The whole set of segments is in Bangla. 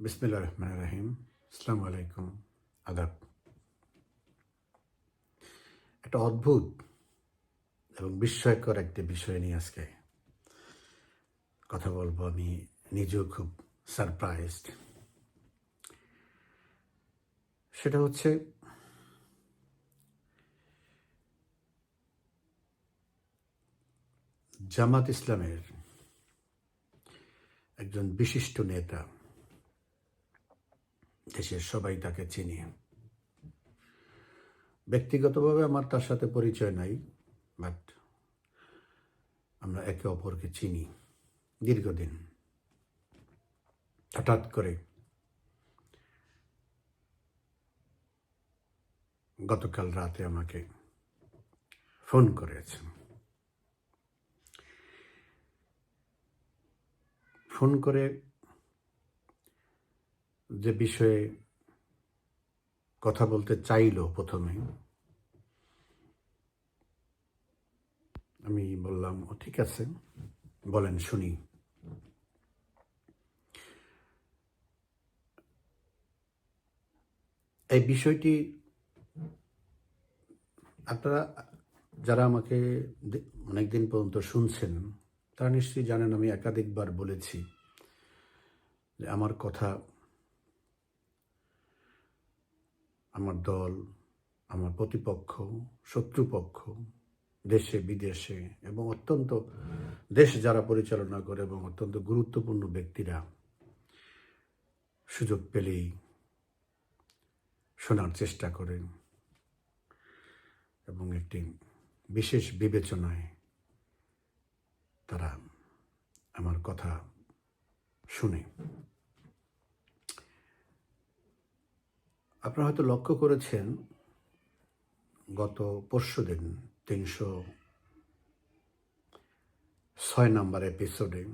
বিসমিল্লা রহমান রাহিম আসসালামু আলাইকুম আদাব। একটা অদ্ভুত এবং বিস্ময়কর একটি বিষয় নিয়ে আজকে কথা বলব। আমি নিজেও খুব সারপ্রাইজড। সেটা হচ্ছে জামাত ইসলামের একজন বিশিষ্ট নেতা দেশের সবাই তাকে চিনি। ব্যক্তিগতভাবে আমার তার সাথে পরিচয় নাই, বাট আমরা একে অপরকে চিনি দীর্ঘদিন। হঠাৎ করে গতকাল রাতে আমাকে ফোন করেছেন ফোন করে যে বিষয়ে কথা বলতে চাইলো প্রথমে, আমি বললাম ঠিক আছে, বলেন, শুনি। এই বিষয়টি আপনারা, যারা আমাকে অনেকদিন পর্যন্ত শুনছেন, তারা নিশ্চয়ই জানেন আমি একাধিকবার বলেছি যে আমার কথা আমার দল, আমার প্রতিপক্ষ, শত্রুপক্ষ, দেশে, বিদেশে এবং অত্যন্ত দেশ যারা পরিচালনা করে এবং অত্যন্ত গুরুত্বপূর্ণ ব্যক্তিরা সুযোগ পেলেই শোনার চেষ্টা করেন এবং একটি বিশেষ বিবেচনায় তারা আমার কথা শুনে আপনারা হয়তো লক্ষ্য করেছেন, গত পরশু দিন তিনশো ছয় নাম্বার এপিসোডে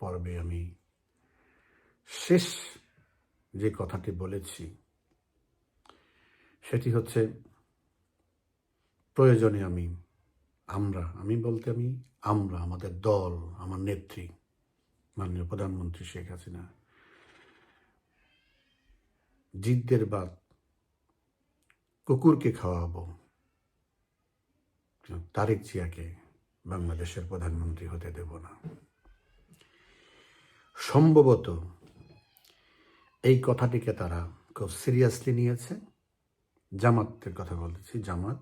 পর্বে আমি শেষ যে কথাটি বলেছি, সেটি হচ্ছে, প্রয়োজনে আমি, আমরা, আমি বলতে আমি, আমরা, আমাদের দল, আমার নেত্রী, মাননীয় প্রধানমন্ত্রী শেখ হাসিনা জিদ্দের বাদ কুকুরকে খাওয়াবো। তারেক জিয়াকে বাংলাদেশের প্রধানমন্ত্রী হতে দেব না। সম্ভবত এই কথাটিকে তারা খুব সিরিয়াসলি নিয়েছে। জামাতের কথা বলতেছি জামাত।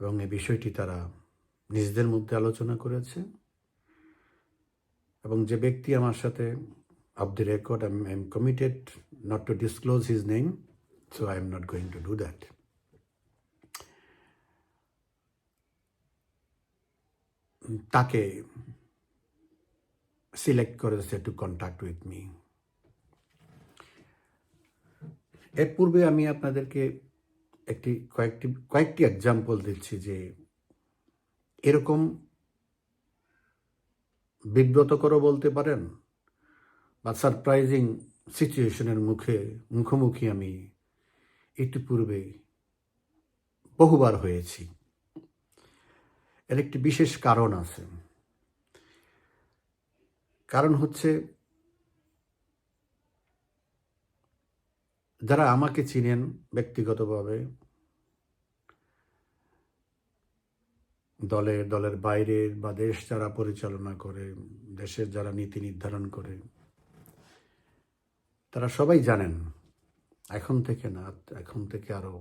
এবং এই বিষয়টি তারা নিজেদের মধ্যে আলোচনা করেছে। এবং যে ব্যক্তি আমার সাথে the record I am committed not to disclose his name so I am not going to do that তাকে সিলেক্ট করেছে টু কন্ট্যাক্ট উইথ মি এর পূর্বে আমি আপনাদেরকে একটি কয়েকটি কয়েকটি এক্সাম্পল দিচ্ছি যে এরকম বিব্রতকরও বলতে পারেন বা সারপ্রাইজিং সিচুয়েশনের মুখে, মুখোমুখি আমি একটু ইতিপূর্বে বহুবার হয়েছি। এর একটি বিশেষ কারণ আছে। কারণ হচ্ছে, যারা আমাকে চিনেন ব্যক্তিগতভাবে, দলের দলের বাইরের বা দেশ যারা পরিচালনা করে, দেশের যারা নীতি নির্ধারণ করে তারা সবাই জানেন, এখন থেকে না, এখন থেকে আরও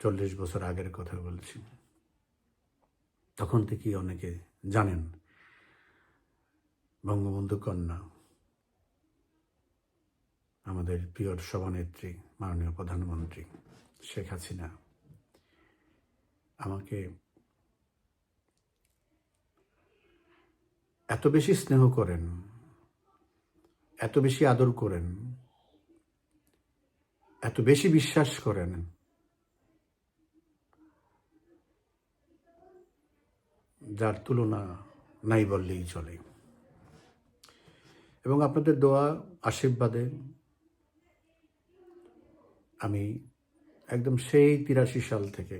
চল্লিশ বছর আগের কথা বলছি। তখন থেকেই অনেকে জানেন, বঙ্গবন্ধু কন্যা, আমাদের প্রিয় সভানেত্রী, মাননীয় প্রধানমন্ত্রী শেখ হাসিনা, আমাকে এত বেশি স্নেহ করেন এত বেশি আদর করেন, এত বেশি বিশ্বাস করেন, যার তুলনা নাই বললেই চলে। এবং আপনাদের দোয়া, আশীর্বাদে আমি একদম সেই তিরাশি সাল থেকে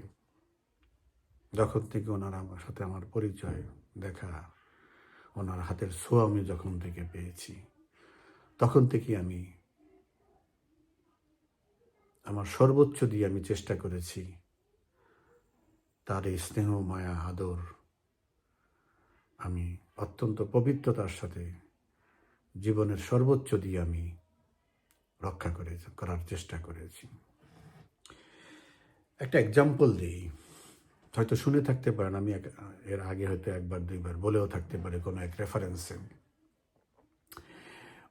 যখন থেকে ওনার আমার সাথে আমার পরিচয় দেখা, ওনার হাতের ছোঁয়া আমি যখন থেকে পেয়েছি। তখন থেকে আমি আমার সর্বোচ্চ দিয়ে আমি চেষ্টা করেছি তার এই স্নেহ, মায়া, আদর আমি অত্যন্ত পবিত্রতার সাথে জীবনের সর্বোচ্চ দিয়ে আমি রক্ষা করে, করার চেষ্টা করেছি। একটা এক্সাম্পল দিই। হয়তো শুনে থাকতে পারেন, আমি এর আগে হয়তো একবার, দুইবার বলেও থাকতে পারে কোনো এক রেফারেন্সে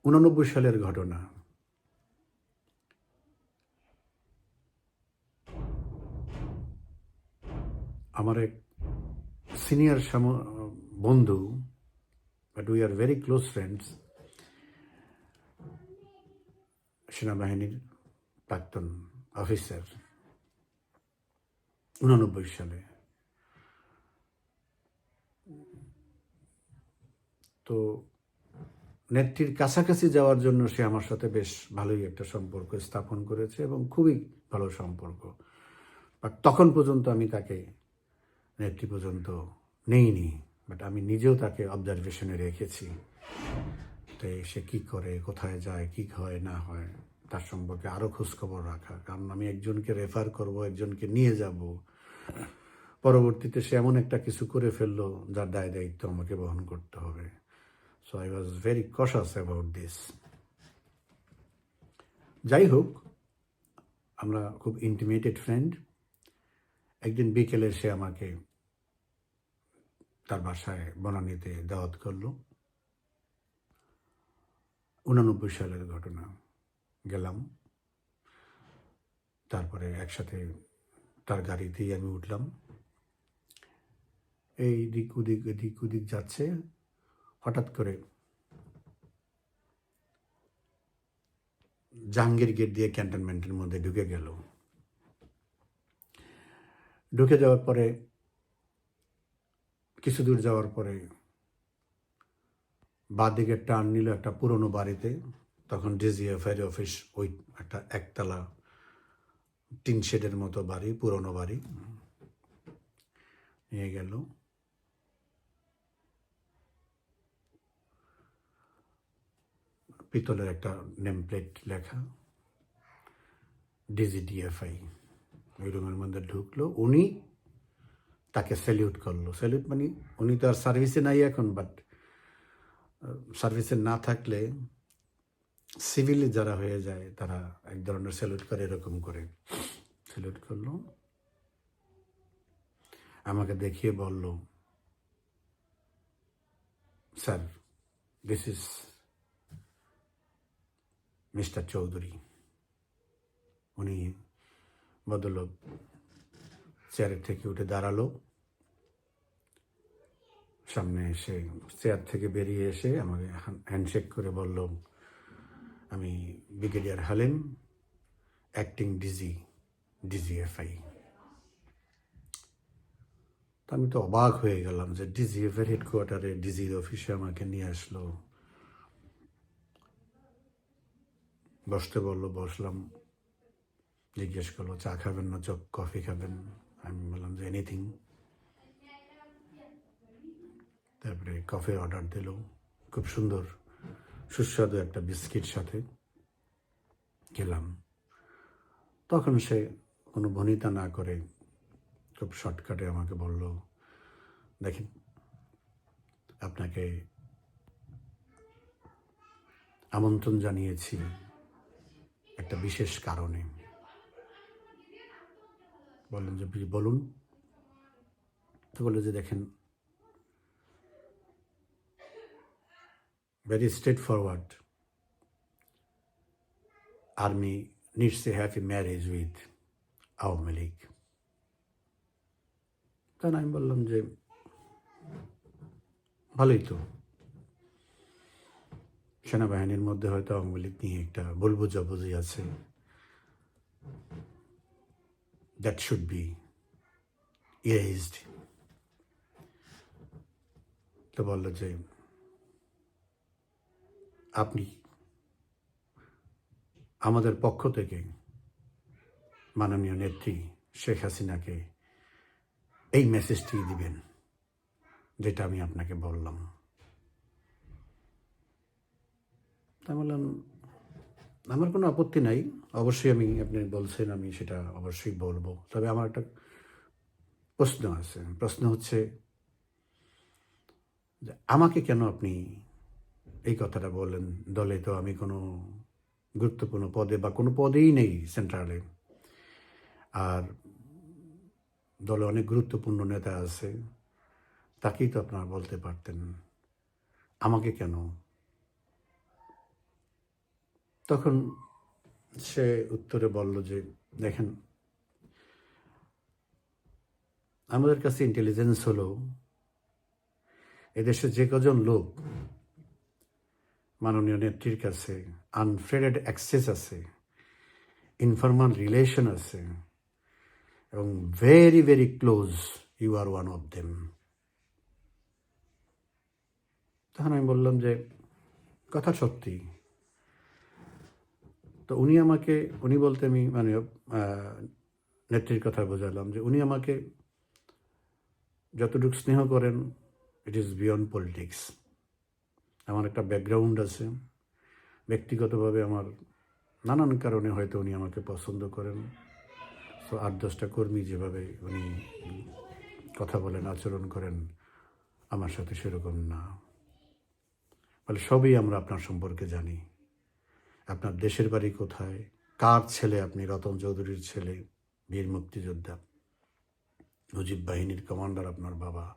উননব্বই সালের ঘটনা। আমার এক সিনিয়র সাম, বন্ধু, but we are very close friends. সেনাবাহিনীর প্রাক্তন অফিসার, উননব্বই সালে। তো নেত্রীর কাছাকাছি যাওয়ার জন্য সে আমার সাথে বেশ ভালোই একটা সম্পর্ক স্থাপন করেছে এবং খুবই ভালো সম্পর্ক। বাট তখন পর্যন্ত আমি তাকে, নেত্রী পর্যন্ত নেইনি বাট আমি নিজেও তাকে অবজারভেশনে রেখেছি। তাই সে কি করে, কোথায় যায়, কি হয়, না হয়, তার সম্পর্কে আরও খোঁজখবর রাখা। কারণ আমি একজনকে রেফার করব, একজনকে নিয়ে যাব। পরবর্তীতে সে এমন একটা কিছু করে ফেলল, যার দায় দায়িত্ব আমাকে বহন করতে হবে। So I was very conscious about this যাই হোক, আমরা খুব ইন্টিমেটেড ফ্রেন্ড একদিন বিকেলে সে আমাকে তার বাসায় বনানীতে দাওয়াত করল। উনানব্বই সালের ঘটনা, গেলাম। তারপরে একসাথে তার গাড়িতেই আমি উঠলাম। এই দিক উদিক এদিক উদিক যাচ্ছে। হঠাৎ করে জাহাঙ্গীর গেট দিয়ে ক্যান্টনমেন্টের মধ্যে ঢুকে গেল। ঢুকে যাওয়ার পরে, কিছু দূর যাওয়ার পরে বাঁদিকে টার্ন নিল একটা পুরনো বাড়িতে। তখন ডিজিএফআই অফিস, ওই একটা একতলা টিন শেডের মতো বাড়ি, পুরনো বাড়ি। নিয়ে গেল। পিতলের একটা নেম প্লেট লেখা ডিজিডিএফআই ওই রুমের মধ্যে ঢুকলো, উনি তাকে স্যালিউট করল। স্যালিউট মানে উনি তো আর সার্ভিসে নাই এখন বাট সার্ভিসে না থাকলে সিভিলে যারা হয়ে যায়, তারা এক ধরনের স্যালুট করে, এরকম করে স্যালুট করল। আমাকে দেখিয়ে বলল sir this is mister Chowdhury. উনি ভদ্রলোক চেয়ারের থেকে উঠে দাঁড়াল। সামনে এসে চেয়ার থেকে বেরিয়ে এসে আমাকে হ্যান্ডশেক করে বলল, আমি brigadier Halim acting DG DGFI তো আমি তো অবাক হয়ে গেলাম যে ডিজিএফ এর হেডকোয়ার্টারে ডিজির অফিসে আমাকে নিয়ে আসলো। বসতে বলল, বসলাম। জিজ্ঞেস করল, চা খাবেন না চক কফি খাবেন? আমি বললাম, যে এনিথিং তারপরে কফি অর্ডার দিল। খুব সুন্দর, সুস্বাদু একটা বিস্কিট সাথে খেলাম। তখন সে কোনো ভনিতা না করে খুব শর্টকাটে আমাকে বলল, দেখেন, আপনাকে আমন্ত্রণ জানিয়েছি। একটা বিশেষ কারণে। বললেন যে বলুন। তো বলে যে, দেখেন very straight forward army needs a happy marriage with Awami League তাই আমি বললাম যে, ভালোই তো। সেনাবাহিনীর মধ্যে হয়তো আওয়ামী লীগ নিয়ে একটা ভুল বোঝাবুঝি আছে। দ্যাট শুড বি ইরেজড তো বলল যে, আপনি আমাদের পক্ষ থেকে মাননীয় নেত্রী শেখ হাসিনাকে এই মেসেজটি দিবেন, যেটা আমি আপনাকে বললাম। তা বললাম আমার কোনো আপত্তি নাই। অবশ্যই আমি, আপনি বলছেন, আমি সেটা অবশ্যই বলব। তবে আমার একটা প্রশ্ন আছে। প্রশ্ন হচ্ছে যে আমাকে কেন আপনি এই কথাটা বললেন দলে তো আমি কোনো গুরুত্বপূর্ণ পদে বা কোনো পদেই নেই সেন্ট্রালে। আর দলে অনেক গুরুত্বপূর্ণ নেতা আছে, তাকেই তো আপনারা বলতে পারতেন। আমাকে কেন তখন সে উত্তরে বলল যে, দেখেন, আমাদের কাছে ইন্টেলিজেন্স হলো, এদেশে যে কজন লোক মাননীয় নেত্রীর কাছে আনফ্রেডেড অ্যাক্সেস আছে ইনফরমাল রিলেশন আছে, এবং very very close you are one of them তখন আমি বললাম যে, কথা সত্যি। তো উনি আমাকে, উনি বলতে আমি মানে নেত্রীর কথা বোঝালাম যে উনি আমাকে যতটুকু স্নেহ করেন ইট ইজ বিয়ন্ড পলিটিক্স আমার একটা ব্যাকগ্রাউন্ড আছে। ব্যক্তিগতভাবে আমার নানান কারণে হয়তো উনি আমাকে পছন্দ করেন। তো আট দশটা কর্মী যেভাবে উনি কথা বলেন, আচরণ করেন, আমার সাথে সেরকম না। বলে সবই আমরা আপনার সম্পর্কে জানি। আপনার দেশের বাড়ি কোথায়? কার ছেলে আপনি? রতন চৌধুরীর ছেলে, বীর মুক্তিযোদ্ধা। মুজিব বাহিনীর কমান্ডার আপনার বাবা।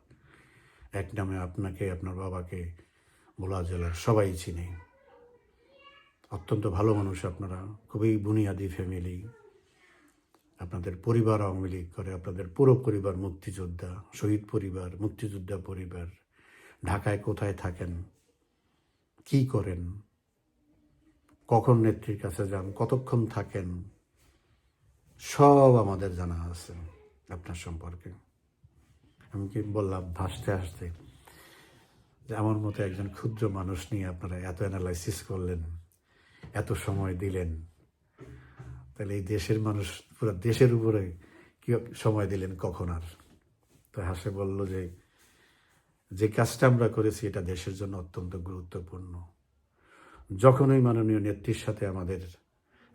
এক নামে আপনাকে, আপনার বাবাকে ভোলা জেলার সবাই চিনে। অত্যন্ত ভালো মানুষ আপনারা, খুবই বুনিয়াদি ফ্যামিলি। আপনাদের পরিবার আওয়ামী লীগ করে, আপনাদের পুরো পরিবার মুক্তিযোদ্ধা, শহীদ পরিবার, মুক্তিযোদ্ধা পরিবার। ঢাকায় কোথায় থাকেন? কি করেন? কখন নেত্রীর কাছে যান, কতক্ষণ থাকেন, সব আমাদের জানা আছে আপনার সম্পর্কে। আমি কি বললাম হাসতে হাসতে যে আমার মতো একজন ক্ষুদ্র মানুষ নিয়ে আপনারা এত অ্যানালাইসিস করলেন, এত সময় দিলেন, তাহলে এই দেশের মানুষ, পুরো দেশের উপরে কি সময় দিলেন, কখন আর? তো হাসে বলল যে যে কাজটা আমরা করেছি, এটা দেশের জন্য অত্যন্ত গুরুত্বপূর্ণ। যখনই মাননীয় নেত্রীর সাথে আমাদের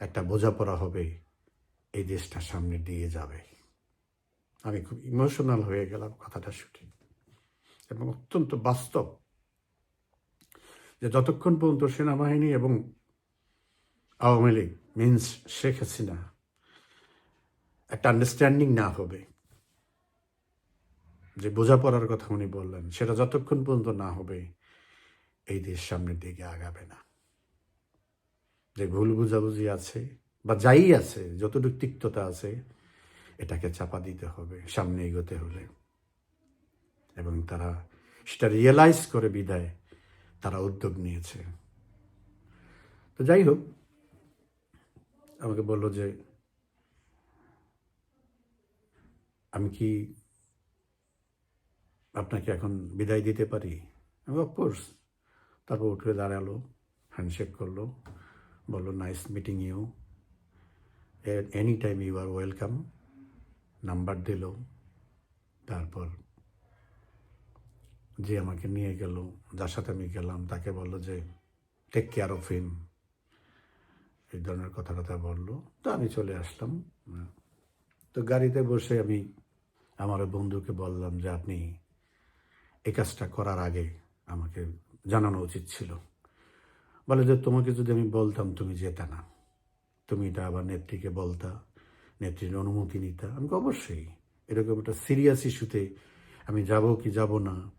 একটা বোঝাপড়া হবে, এই দেশটা সামনে দিয়ে যাবে। আমি খুব ইমোশনাল হয়ে গেলাম কথাটা শুনে। এবং অত্যন্ত বাস্তব যে যতক্ষণ পর্যন্ত সেনাবাহিনী এবং আওয়ামী লীগ, মিন্স শেখ হাসিনা, একটা আন্ডারস্ট্যান্ডিং না হবে, যে বোঝাপড়ার কথা উনি বললেন, সেটা যতক্ষণ পর্যন্ত না হবে, এই দেশ সামনের দিকে আগাবে না। যে ভুল বুঝাবুঝি আছে বা যাই আছে, যতটুকু তিক্ততা আছে, এটাকে চাপা দিতে হবে, সামনে এগোতে হলে। এবং তারা সেটা রিয়েলাইজ করে বিদায় তারা উদ্যোগ নিয়েছে। তো যাই হোক, আমাকে বলল যে, আমি কি আপনাকে এখন বিদায় দিতে পারি? অফকোর্স তারপর উঠে দাঁড়াল হ্যান্ডশেক করল। বলল nice meeting you any time you are welcome number দিল। তারপর যে আমাকে নিয়ে গেল, যার সাথে আমি গেলাম, তাকে বলল যে টেক কেয়ার অফ হিম এই ধরনের কথা কথা বলল। তো আমি চলে আসলাম। তো গাড়িতে বসে আমি আমার বন্ধুকে বললাম যে, আপনি এই কাজটা করার আগে আমাকে জানানো উচিত ছিল। বলে যে, তোমাকে যদি আমি বলতাম, তুমি যেতে না। তুমি এটা আবার নেত্রীকে বলতা, নেত্রীর অনুমতি নিতা। আমি অবশ্যই। এরকম একটা সিরিয়াস ইস্যুতে আমি যাব কি যাব না।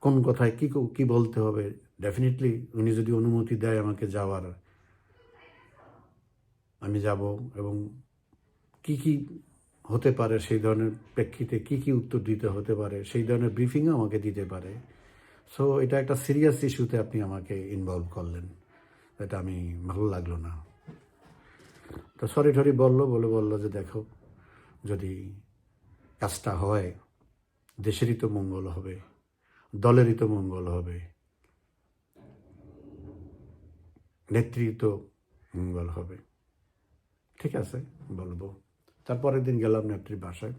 কোন কথায় কি কো- বলতে হবে? ডেফিনেটলি উনি যদি অনুমতি দেয় আমাকে যাওয়ার, আমি যাব এবং কি কি হতে পারে সেই ধরনের প্রেক্ষিতে কি কি উত্তর দিতে হতে পারে, সেই ধরনের ব্রিফিংও আমাকে দিতে পারে। সো এটা একটা সিরিয়াস ইস্যুতে আপনি আমাকে ইনভলভ করলেন। এটা আমি, ভালো লাগল না। তো সরি টরি বলল, বলে বলল যে দেখো, যদি কাজটা হয়, দেশেরই তো মঙ্গল হবে, দলেরই তো মঙ্গল হবে নেতৃত্ব মঙ্গল হবে। ঠিক আছে, বলব। তারপরের দিন গেলাম নেত্রীর বাসায়।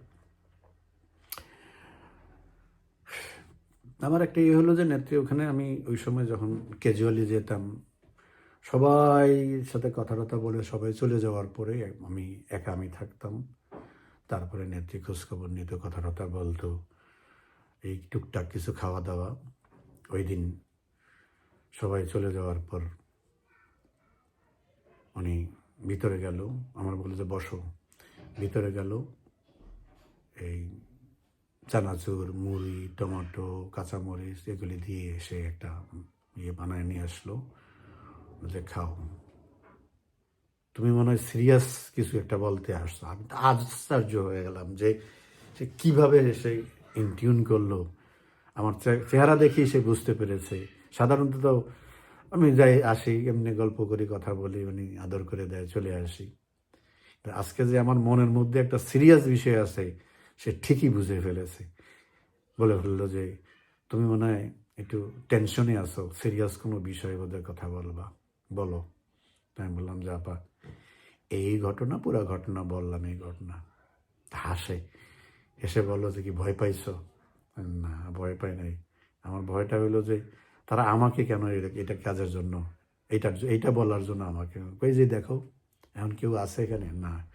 আমার একটা ইয়ে হলো যে নেত্রী, ওখানে আমি ওই সময় যখন ক্যাজুয়ালি যেতাম, সবাই সাথে কথা টথা বলে সবাই চলে যাওয়ার পরে আমি একা আমি থাকতাম। তারপরে নেত্রী খোঁজখবর নিত কথা টথা বলতো, এই টুকটাক কিছু খাওয়া দাওয়া ওই দিন সবাই চলে যাওয়ার পর উনি ভিতরে গেল, আমার বলে যে বসো। ভিতরে গেল, এই চানাচুর, মুড়ি, টমেটো, কাঁচামরিচ, এগুলি দিয়ে এসে একটা ইয়ে বানায় নিয়ে আসলো। যে খাও। তুমি মনে হয় সিরিয়াস কিছু একটা বলতে আসছো। আমি তো আশ্চর্য হয়ে গেলাম যে, সে কীভাবে সে ইনটিউন করল। আমার চেহারা দেখেই সে বুঝতে পেরেছে। সাধারণত তো আমি যাই আসি, এমনি গল্প করি, কথা বলি উনি আদর করে দেয়, চলে আসি। আজকে যে আমার মনের মধ্যে একটা সিরিয়াস বিষয় আছে সে ঠিকই বুঝে ফেলেছে। বলে ফেলল যে, তুমি মনে হয় একটু টেনশনে আছো, সিরিয়াস কোনো বিষয়ে বোধহয় কথা বলবা? বলো। আমি বললাম, যে আপা, এই ঘটনা, পুরো ঘটনা বললাম, এই ঘটনা। হাসে। এসে বলল যে, কি ভয় পাইছো? না, ভয় পাই নাই। আমার ভয়টা হলো যে, তারা আমাকে কেন এটা- কাজের জন্য, এইটার এইটা বলার জন্য আমাকে? ওই যে, দেখো, এখন কেউ আছে এখানে? না।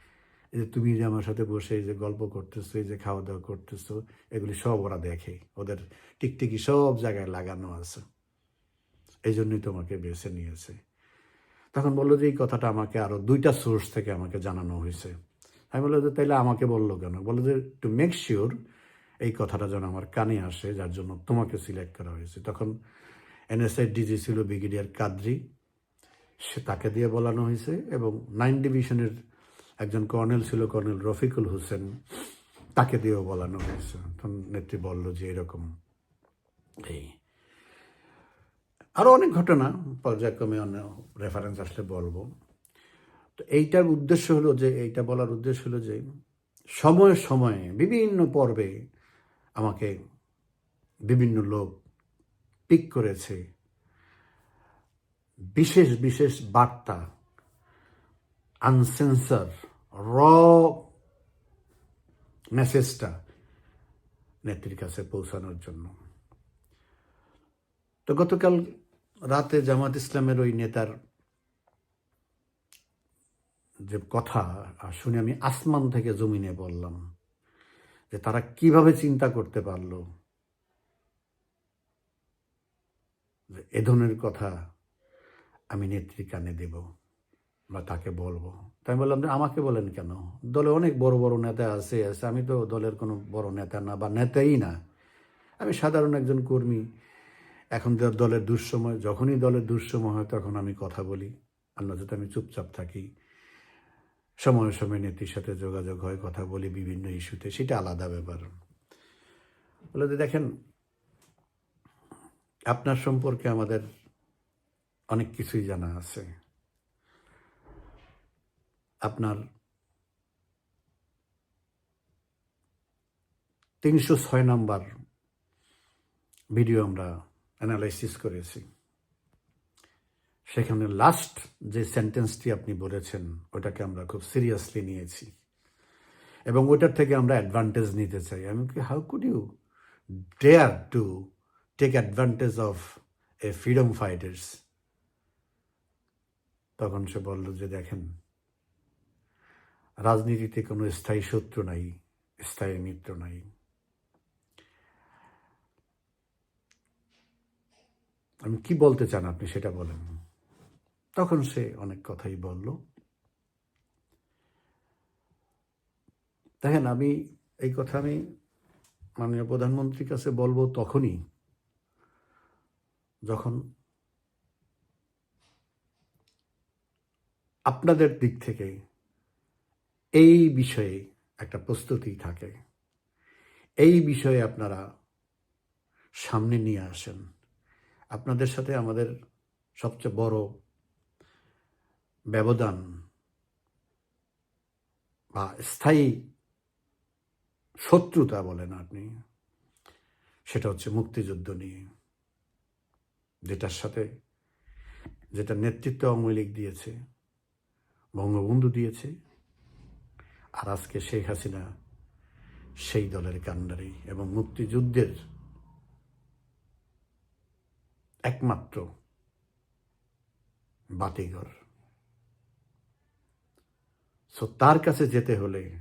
যে তুমি যে আমার সাথে বসে যে গল্প করতেছো, এই যে খাওয়া দাওয়া করতেছো, এগুলি সব ওরা দেখে। ওদের টিকটিকি সব জায়গায় লাগানো আছে। এই জন্যই তোমাকে বেছে নিয়েছে। তখন বলল যে, এই কথাটা আমাকে আরও দুইটা সোর্স থেকে আমাকে জানানো হয়েছে। আমি বলল যে, তাইলে আমাকে বলল কেন? বলল যে টু মেক শিওর এই কথাটা যেন আমার কানে আসে, যার জন্য তোমাকে সিলেক্ট করা হয়েছে। তখন এনএসআই ডিজি ছিল ব্রিগেডিয়ার কাদ্রি সে তাকে দিয়ে বলানো হয়েছে এবং নাইন ডিভিশনের একজন কর্নেল ছিল, কর্নেল রফিকুল হোসেন। তাকে দিয়েও বলানো হয়েছে। তখন নেত্রী বলল যে এরকম এই। আরও অনেক ঘটনা, পর্যায়ক্রমে অন্য রেফারেন্স আসলে বলব। তো এইটার উদ্দেশ্য হলো যে, এইটা বলার উদ্দেশ্য হলো যে, সময়ে সময়ে বিভিন্ন পর্বে আমাকে বিভিন্ন লোক পিক করেছে। বিশেষ বিশেষ বার্তা আনসেন্সার র মেসেজটা নেত্রীর কাছে পৌঁছানোর জন্য। তো গতকাল রাতে জামাত ইসলামের ওই নেতার যে কথা শুনে আমি আসমান থেকে জমিনে বললাম যে তারা কীভাবে চিন্তা করতে পারল যে এ ধরনের কথা আমি নেত্রী কানে দেব বা তাকে বলব। আমি বললাম যে আমাকে বলেন কেন? দলে অনেক বড় বড় নেতা আছে আছে। আমি তো দলের কোনো বড় নেতা না বা নেতাই না। আমি সাধারণ একজন কর্মী। এখন দলের দুঃসময়, যখনই দলের দুঃসময় হয়, তখন আমি কথা বলি। আর নয়তো আমি চুপচাপ থাকি। সময়ে সময়ে নেত্রীর সাথে যোগাযোগ হয়, কথা বলি বিভিন্ন ইস্যুতে। সেটা আলাদা ব্যাপার। বলে যে, দেখেন, আপনার সম্পর্কে আমাদের অনেক কিছুই জানা আছে। আপনার তিনশো ছয় নম্বর ভিডিও আমরা অ্যানালাইসিস করেছি। সেখানে লাস্ট যে সেন্টেন্সটি আপনি বলেছেন, ওটাকে আমরা খুব সিরিয়াসলি নিয়েছি। এবং ওটার থেকে আমরা অ্যাডভান্টেজ নিতে চাই। আমি কি how could you dare to take advantage of a freedom fighters তখন সে বলল যে, দেখেন রাজনীতিতে কোনো স্থায়ী শত্রু নাই, স্থায়ী মিত্র নাই। আমি কি বলতে চান আপনি সেটা বলেন। তখন সে অনেক কথাই বলল। দেখেন, আমি এই কথা আমি মাননীয় প্রধানমন্ত্রীর কাছে বলব তখনই যখন আপনাদের দিক থেকে এই বিষয়ে একটা প্রস্তুতি থাকে। এই বিষয়ে আপনারা সামনে নিয়ে আসেন। আপনাদের সাথে আমাদের সবচেয়ে বড় ব্যবধান বা স্থায়ী শত্রুতা বলেন আপনি, সেটা হচ্ছে মুক্তিযুদ্ধ নিয়ে। যেটার সাথে, যেটা নেতৃত্ব আওয়ামী লীগ দিয়েছে, বঙ্গবন্ধু দিয়েছে আর আজকে শেখ হাসিনা সেই দলের কান্ডারি এবং মুক্তিযুদ্ধের একমাত্র বাতিঘর। সো তার কাছে যেতে হলে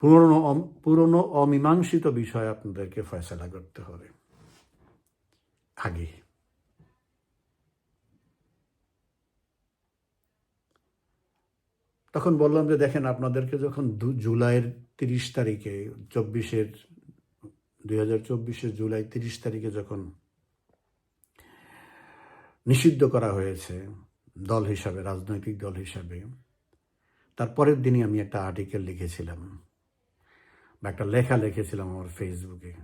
পুরনো পুরনো অমীমাংসিত বিষয় আপনাদেরকে ফয়সলা করতে হবে। আগে তখন বললাম যে, দেখেন, আপনাদেরকে যখন দু- জুলাইয়ের তিরিশ তারিখে, চব্বিশের, দুই হাজার চব্বিশের জুলাই তিরিশ তারিখে যখন নিষিদ্ধ করা হয়েছে দল হিসাবে, রাজনৈতিক দল হিসাবে তারপরের দিনই আমি একটা আর্টিকেল লিখেছিলাম বা একটা লেখা লিখেছিলাম আমার ফেসবুকে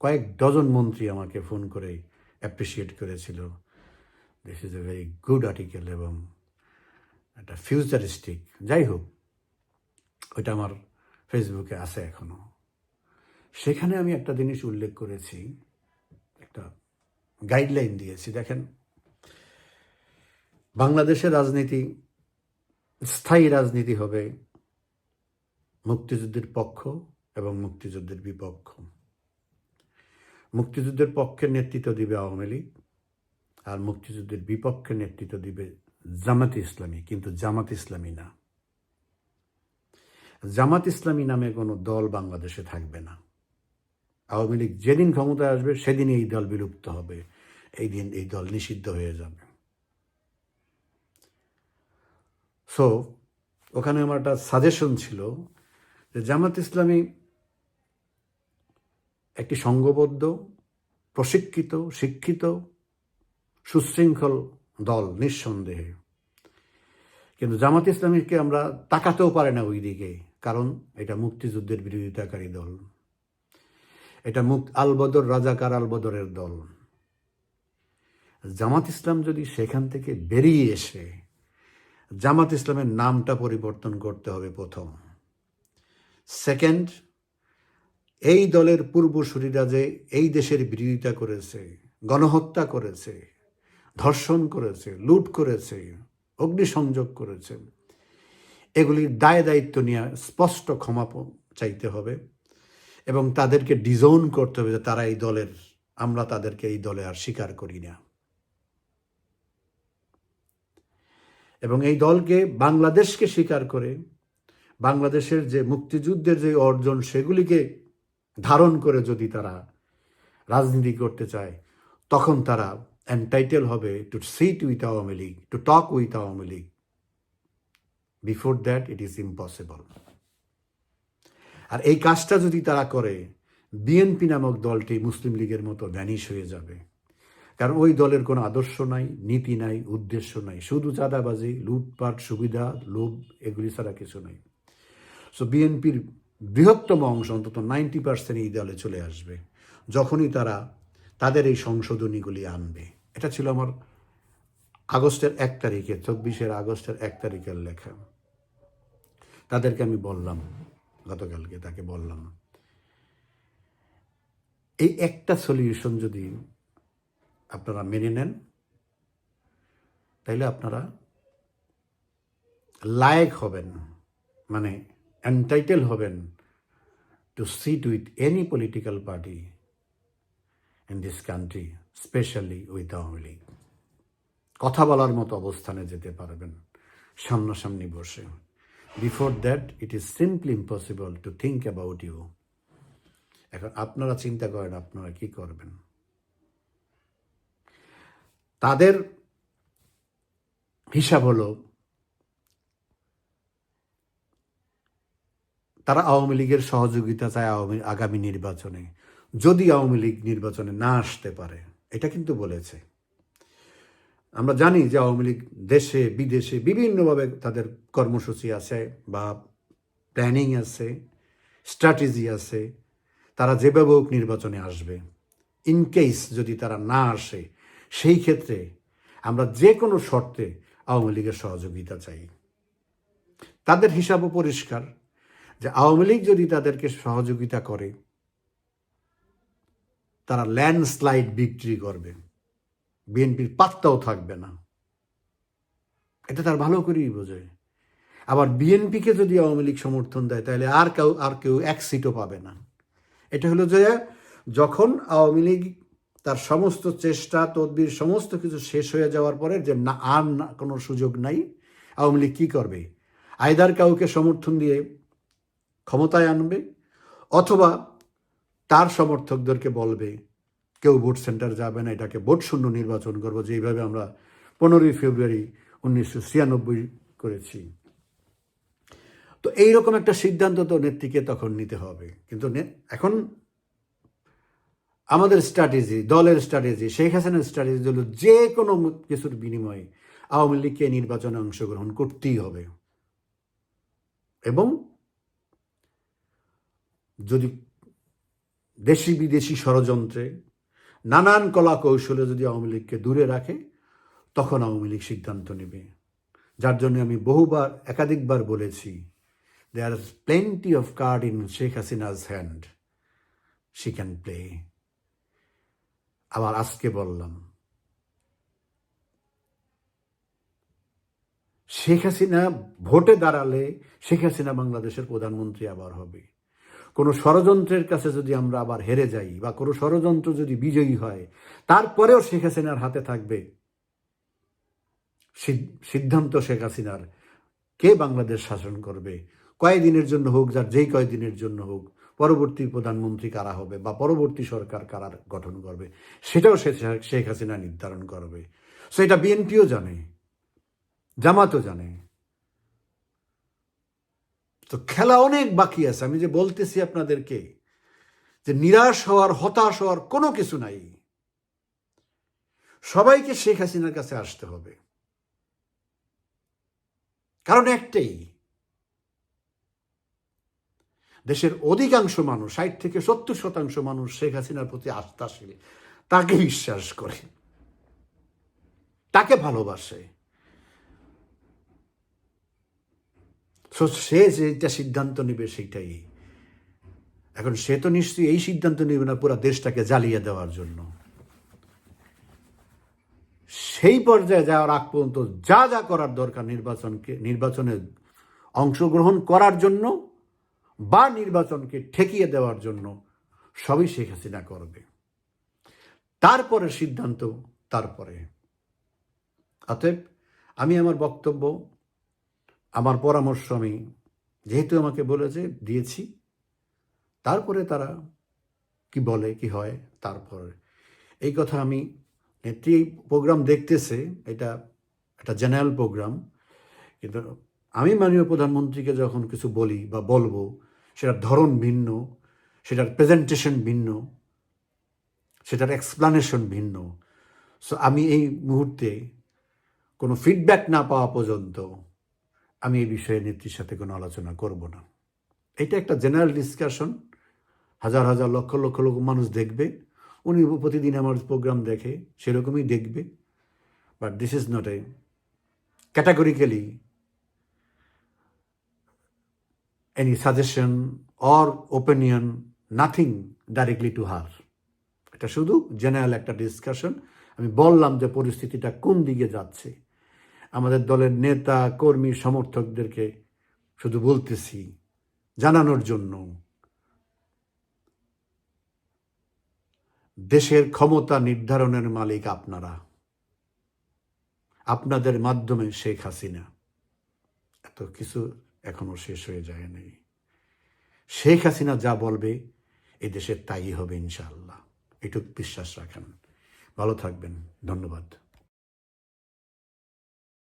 কয়েক ডজন মন্ত্রী আমাকে ফোন করে অ্যাপ্রিসিয়েট করেছিল। This is a very good article এবং একটা ফিউচারিস্টিক যাই হোক ওইটা আমার ফেসবুকে আছে এখনও। সেখানে আমি একটা জিনিস উল্লেখ করেছি, একটা গাইডলাইন দিয়েছি, দেখেন। বাংলাদেশের রাজনীতি, স্থায়ী রাজনীতি হবে মুক্তিযুদ্ধের পক্ষ এবং মুক্তিযুদ্ধের বিপক্ষ। মুক্তিযুদ্ধের পক্ষে নেতৃত্ব দিবে আওয়ামী লীগ, আর মুক্তিযুদ্ধের বিপক্ষে নেতৃত্ব দিবে জামাত ইসলামী, কিন্তু জামাত ইসলামী না। জামাত ইসলামী নামে কোনো দল বাংলাদেশে থাকবে না। আওয়ামী লীগ যেদিন ক্ষমতায় আসবে সেদিন এই দল বিলুপ্ত হবে। এই দিন এই দল নিষিদ্ধ হয়ে যাবে। সো ওখানে আমার একটা সাজেশন ছিল যে জামাত ইসলামী একটি সংঘবদ্ধ, প্রশিক্ষিত, শিক্ষিত, সুশৃঙ্খল দল নিঃসন্দেহে। কিন্তু জামাত ইসলামীকে আমরা তাকাতেও পারে না ওই দিকে কারণ এটা মুক্তিযুদ্ধের বিরোধিতাকারী দল। এটা মুক্ত আলবদর, রাজাকার আলবদরের দল। জামাত ইসলাম যদি সেখান থেকে বেরিয়ে এসে জামাত ইসলামের নামটা পরিবর্তন করতে হবে প্রথম। সেকেন্ড, এই দলের পূর্বসূরীরা যে এই দেশের বিরোধিতা করেছে, গণহত্যা করেছে ধর্ষণ করেছে, লুট করেছে, অগ্নিসংযোগ করেছে। এগুলির দায় দায়িত্ব নিয়ে স্পষ্ট ক্ষমা চাইতে হবে এবং তাদেরকে ডিজোন করতে হবে যে তারা এই দলের, আমরা তাদেরকে এই দলে আর স্বীকার করি না। এবং এই দলকে বাংলাদেশকে স্বীকার করে, বাংলাদেশের যে মুক্তিযুদ্ধের যে অর্জন সেগুলিকে ধারণ করে যদি তারা রাজনীতি করতে চায়, তখন তারা এন্টাইটেল হবে to sit with Awami League to talk with Awami League before that it is impossible আর এই কাজটা যদি তারা করে বিএনপি নামক দলটি মুসলিম লীগের মতো ভ্যানিশ হয়ে যাবে। কারণ ওই দলের কোনো আদর্শ নাই, নীতি নাই, উদ্দেশ্য নাই। শুধু চাঁদাবাজি, লুটপাট, সুবিধা, লোভ, এগুলি ছাড়া কিছু নাই। সো বিএনপির বৃহত্তম অংশ অন্তত নাইনটি পার্সেন্ট এই দলে চলে আসবে, যখনই তারা তাদের এই সংশোধনীগুলি আনবে। এটা ছিল আমার আগস্টের এক তারিখে, চব্বিশের আগস্টের এক তারিখের লেখা। তাদেরকে আমি বললাম, গতকালকে তাকে বললাম, এই একটা সলিউশন যদি আপনারা মেনে নেন, তাইলে আপনারা লায়ক হবেন মানে এন্টাইটেল হবেন to sit with any political party in this country specially with Awami League. কথা বলার মতো অবস্থানে যেতে পারবেন সামনাসামনি বসে। Before that it is simply impossible to think about you এখন আপনারা চিন্তা করেন, আপনারা কি করবেন? তাদের হিসাব হলো, তারা আওয়ামী লীগের সহযোগিতা চায় আওয়ামী আগামী নির্বাচনে। যদি আওয়ামী লীগ নির্বাচনে না আসতে পারে এটা কিন্তু বলেছে। আমরা জানি যে আওয়ামী লীগ দেশে, বিদেশে বিভিন্নভাবে তাদের কর্মসূচি আছে বা প্ল্যানিং আছে, স্ট্র্যাটেজি আছে। তারা যেভাবে হোক নির্বাচনে আসবে ইন কেস যদি তারা না আসে, সেই ক্ষেত্রে আমরা যে কোনো শর্তে আওয়ামী লীগের সহযোগিতা চাই। তাদের হিসাবও পরিষ্কার যে আওয়ামী লীগ যদি তাদেরকে সহযোগিতা করে তারা ল্যান্ডস্লাইড বিক্রি করবে। বিএনপির পাত্তাও থাকবে না। এটা তার ভালো করেই বোঝে আবার বিএনপিকে যদি আওয়ামী লীগ সমর্থন দেয়, তাহলে আর কেউ আর কেউ এক সিটও পাবে না। এটা হলো যে, যখন আওয়ামী লীগ তার সমস্ত চেষ্টা, তদবির, সমস্ত কিছু শেষ হয়ে যাওয়ার পরে যে না, আর কোনো সুযোগ নাই, আওয়ামী লীগ কী করবে? আয়দার কাউকে সমর্থন দিয়ে ক্ষমতায় আনবে? অথবা তার সমর্থকদেরকে বলবে, কেউ ভোট সেন্টার যাবে না, এটাকে ভোট শূন্য নির্বাচন করব। যেইভাবে আমরা পনেরোই ফেব্রুয়ারি উনিশশো ছিয়ানব্বই করেছি। তো এইরকম একটা সিদ্ধান্ত তো নেত্রীকে তখন নিতে হবে। কিন্তু এখন আমাদের স্ট্র্যাটেজি, দলের স্ট্র্যাটেজি, শেখ হাসিনার স্ট্র্যাটেজি হলো যে কোনো কিছুর বিনিময়ে আওয়ামী লীগকে নির্বাচনে অংশগ্রহণ করতেই হবে। এবং যদি দেশি বিদেশি ষড়যন্ত্রে নানান কলা কৌশলে যদি আওয়ামী লীগকে দূরে রাখে, তখন আওয়ামী লীগ সিদ্ধান্ত নেবে। যার জন্য আমি বহুবার, একাধিকবার বলেছি there is plenty of card in Sheikh Hasina's hand she can play আবার আজকে বললাম শেখ হাসিনা ভোটে দাঁড়ালে শেখ হাসিনা বাংলাদেশের প্রধানমন্ত্রী আবার হবে। কোনো ষড়যন্ত্রের কাছে যদি আমরা আবার হেরে যাই বা কোনো ষড়যন্ত্র যদি বিজয়ী হয়, তারপরেও শেখ হাসিনার হাতে থাকবে সিদ- সিদ্ধান্ত শেখ হাসিনার। কে বাংলাদেশ শাসন করবে? কয়েকদিনের জন্য হোক যার যেই কয়েকদিনের জন্য হোক, পরবর্তী প্রধানমন্ত্রী কারা হবে বা পরবর্তী সরকার কারা গঠন করবে, সেটাও শেখ হাসিনা নির্ধারণ করবে। সেটা বিএনপিও জানে, জামাতও জানে। তো খেলা অনেক বাকি আছে। আমি যে বলতেছি আপনাদেরকে যে নিরাশ হওয়ার, হতাশ হওয়ার কোনো কিছু নাই। সবাইকে শেখ হাসিনার কাছে আসতে হবে। কারণ একটাই, দেশের অধিকাংশ মানুষ, ষাট থেকে সত্তর শতাংশ মানুষ শেখ হাসিনার প্রতি আস্থাশীল। তাকে বিশ্বাস করে, তাকে ভালোবাসে। So, সে যেটা সিদ্ধান্ত নেবে সেটাই এখন সে তো নিশ্চয়ই এই সিদ্ধান্ত নেবে না পুরো দেশটাকে জ্বালিয়ে দেওয়ার জন্য। সেই পর্যায়ে যাওয়ার আগ পর্যন্ত যা যা করার দরকার নির্বাচনকে নির্বাচনে অংশগ্রহণ করার জন্য বা নির্বাচনকে ঠেকিয়ে দেওয়ার জন্য সবই শেখ হাসিনা করবে। তারপরে সিদ্ধান্ত তারপরে। অতএব আমি আমার বক্তব্য আমার পরামর্শ আমি যেহেতু আমাকে বলেছে, দিয়েছি। তারপরে তারা কি বলে, কি হয়, তারপর। এই কথা আমি নেত্রী প্রোগ্রাম দেখতেছে, এটা একটা জেনারেল প্রোগ্রাম। কিন্তু আমি মাননীয় প্রধানমন্ত্রীকে যখন কিছু বলি বা বলব, সেটার ধরন ভিন্ন, সেটার প্রেজেন্টেশন ভিন্ন, সেটার এক্সপ্লানেশন ভিন্ন। সো আমি এই মুহূর্তে কোনো ফিডব্যাক না পাওয়া পর্যন্ত আমি এই বিষয়ে নেত্রীর সাথে কোনো আলোচনা করব না। এটা একটা জেনারেল ডিসকাশন হাজার হাজার লক্ষ লক্ষ লোক মানুষ দেখবে। উনি প্রতিদিন আমার প্রোগ্রাম দেখে সেরকমই দেখবে। But this is not a categorically any suggestion or opinion, nothing directly to her. এটা শুধু জেনারেল একটা ডিসকাশন আমি বললাম যে পরিস্থিতিটা কোন দিকে যাচ্ছে। আমাদের দলের নেতা, কর্মী, সমর্থকদেরকে শুধু বলতেছি, জানানোর জন্য দেশের ক্ষমতা নির্ধারণের মালিক আপনারা। আপনাদের মাধ্যমে শেখ হাসিনা। এত কিছু এখনও শেষ হয়ে যায় নাই। শেখ হাসিনা যা বলবে, এ দেশের তাই হবে ইনশাআল্লাহ। এটুক বিশ্বাস রাখেন। ভালো থাকবেন। ধন্যবাদ।